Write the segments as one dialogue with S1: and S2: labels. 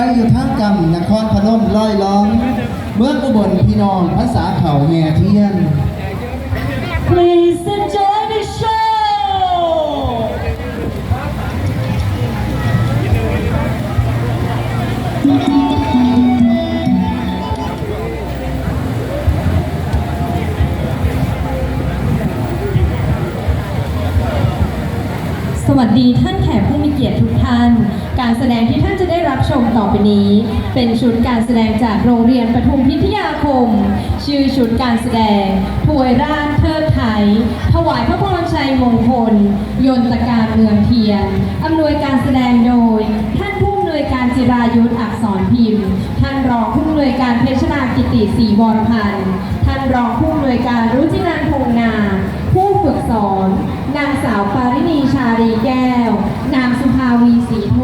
S1: ไปอยู่ท่ามกำนครพนมลอยล้องเมืองอุบลพี่น้องภาษาเขาแห่เทียน
S2: Please enjoy the show! การแสดงที่ท่านจะได้รับชมต่อไปนี้ เป็นชุดการแสดงจากโรงเรียนปทุมพิทยาคม ชื่อชุดการแสดงถวยราชเทิดไทย ถวายพระพรชัยมงคล ยนตการเมืองเทียนอำนวยการแสดงโดย ท่านผู้อำนวยการจิรายุทธอักษรพิมพ์ ท่านรองผู้อำนวยการเพชรนากิติศรีวรพันธ์ท่านรองผู้อำนวยการรุจินันพงนา ผู้ฝึกสอน นางสาวปาริณีชาลีแก้ว นางสุ วีศรีโท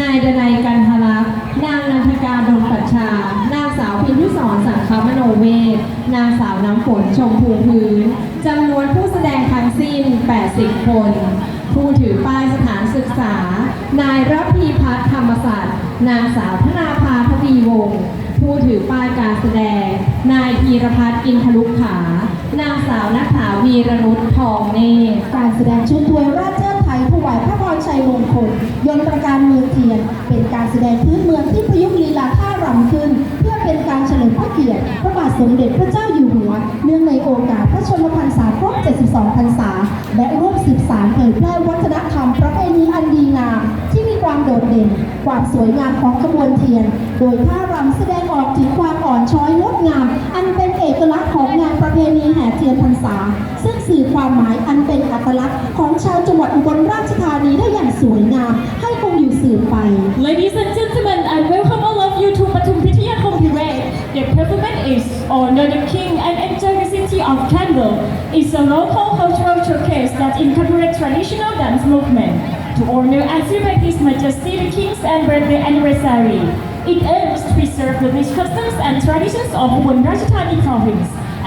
S2: นายดนัยกันทลักษณ์นางนันทการดลปัชชา นางสาวพิมพิสรสังคมโนเวศนางสาวน้ำฝนชมพูพื้นจำนวนผู้แสดงทั้งสิ้น 80 คน ผู้ถือป้ายสถานศึกษา นายรัพีพัฒน์ธรรมศาสตร์ นางสาวธนาภาทวีวงศ์ผู้ถือป้ายการแสดง นายพีรพัฒน์อินทลุกขา นางสาวนัฐาวีรนุชทองเนร
S3: การแสดงชุดถวยราช ถวายพระพรชัยมงคลยนตรการเมืองเทียน เป็นการแสดงพื้นเมืองที่ประยุกต์ลีลาท่ารำขึ้น เพื่อเป็นการเฉลิมพระเกียรติพระบาทสมเด็จพระเจ้าอยู่หัว เนื่องในโอกาสพระชนมพรรษาครบ 72 พรรษา และร่วมสืบสานเผยแพร่วัฒนธรรมประเพณีอันดีงาม ที่มีความโดดเด่น ความสวยงามของขบวนเทียน โดยท่ารำแสดงออกถึงความอ่อนช้อยงดงามอันเป็นเอกลักษณ์ของงานประเพณีแห่เทียนพรรษา ซึ่งสื่อความหมายอันเป็นอัตลักษณ์ของชาวจังหวัดอุบลราชธานีได้อย่างสวยงาม ให้คงอยู่สืบไป
S2: Ladies and gentlemen, I welcome all of you to Patum Pityakom Parade. The performance is Honor the King and Enjoy the City of Candle. It's a local cultural showcase that incorporates traditional dance movement to honor and celebrate His Majesty the King's and birthday anniversary. It aims to preserve the rich customs and traditions of Ubon Ratchathani province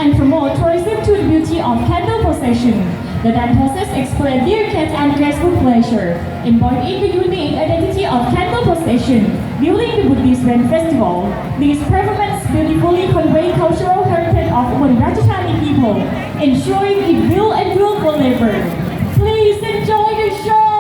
S2: and promote tourism to the beauty of candle procession. The dance process explains delicate and graceful pleasure, embodying the unique identity of candle procession during the Buddhist Rain Festival. These performances beautifully convey cultural heritage of Ubon Ratchathani people, ensuring it will and will forever. Please enjoy the show!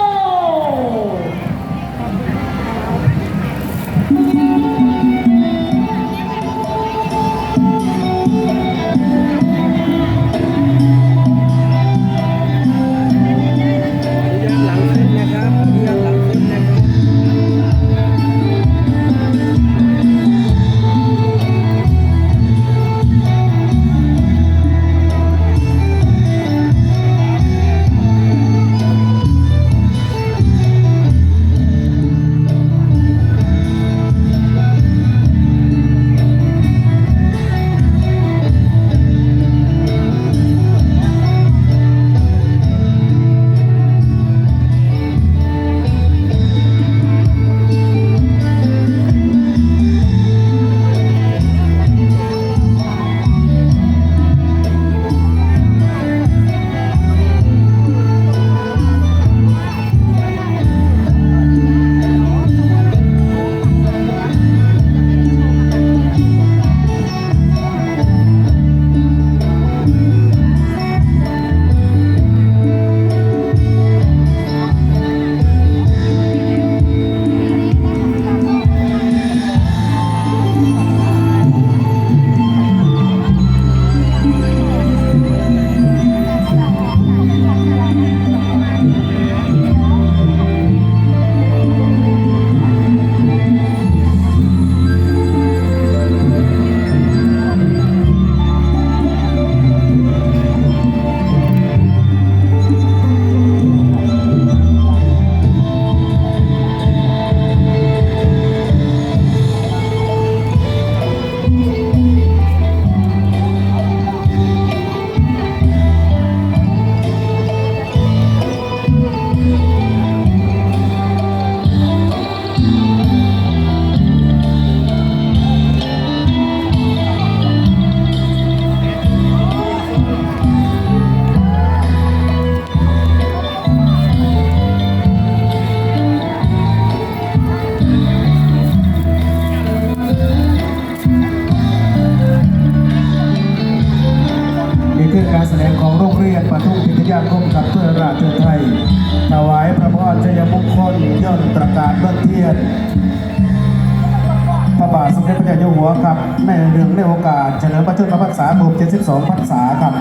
S4: หั
S5: วครับในเรื่องในโอกาสเฉลิมพระชนมพรรษาครบ72พรรษาครับ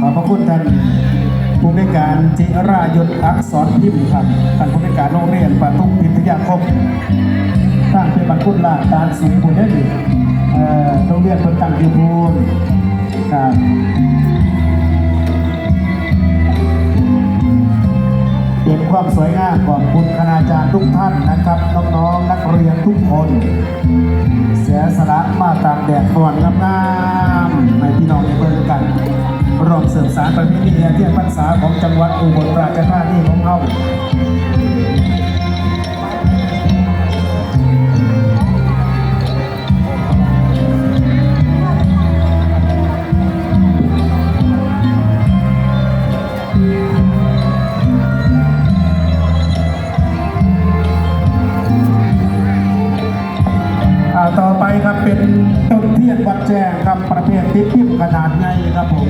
S5: ขอบพระคุณท่านผู้ในการจิรายุทธอักษรพิมพ์ครับท่านผู้ในการโรงเรียนปทุมพิทยาคมสร้างเป็นบรรคุณล่างการสูงบุญได้ดีโรงเรียนคนตั้งอยู่พูนครับ ความสวยงามของคุณคณาจารย์ทุกท่านนะครับน้องๆนักเรียนทุกคน เสียสละมาตากแดดก่อนงามๆในพี่น้องในเบิ่งกันรวมเสริมสารประเพณีเที่ยงพรรษาของจังหวัดอุบลราชธานีของเรา ขนาดใหญ่ครับผม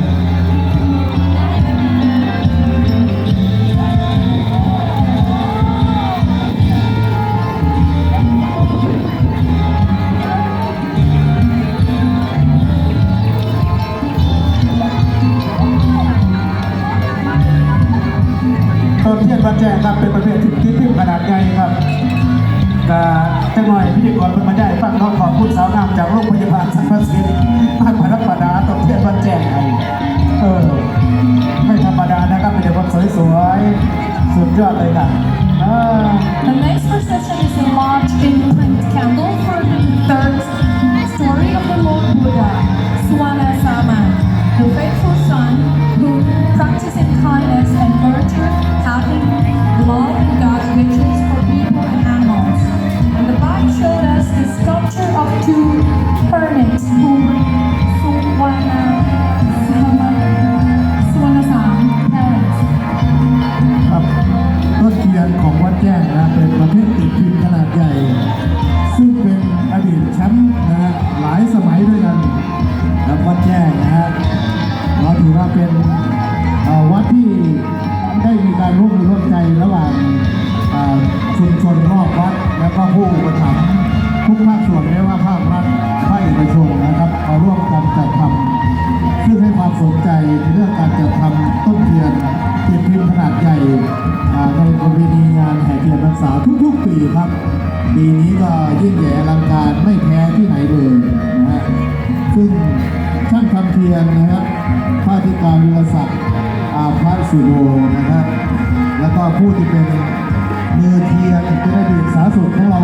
S5: ต้นเทียนวัดแจ้งครับเป็นประเภทติดพิมพ์ขนาดใหญ่ครับก็จังหน่อยพิธีกรเพิ่นมาได้ฟังน้องขอบคุณสาวงามจากโรงพยาบาลสันพสิทธิ์บ้านพนักประดาตบ ยอดเลยนะ ผู้อุปถัมภ์ทุกภาคส่วนไม่ว่าภาครัฐภาคเอกชนนะครับมาร่วมกันจัดทำซึ่งให้ความสนใจในเรื่องการจัดทำต้นเทียนเทียนพิมพ์ขนาดใหญ่ในประเพณีงานแห่เทียนพรรษาทุกๆปีครับปีนี้ก็ยิ่งใหญ่อลังการไม่แพ้ที่ไหนเลยนะฮะซึ่งช่างทำเทียนนะครับพระธิการวิรศักดิ์อาภาสุโรนะครับแล้วก็ผู้ที่เป็น มือเทียนเป็นอดีตสาสุดของเรา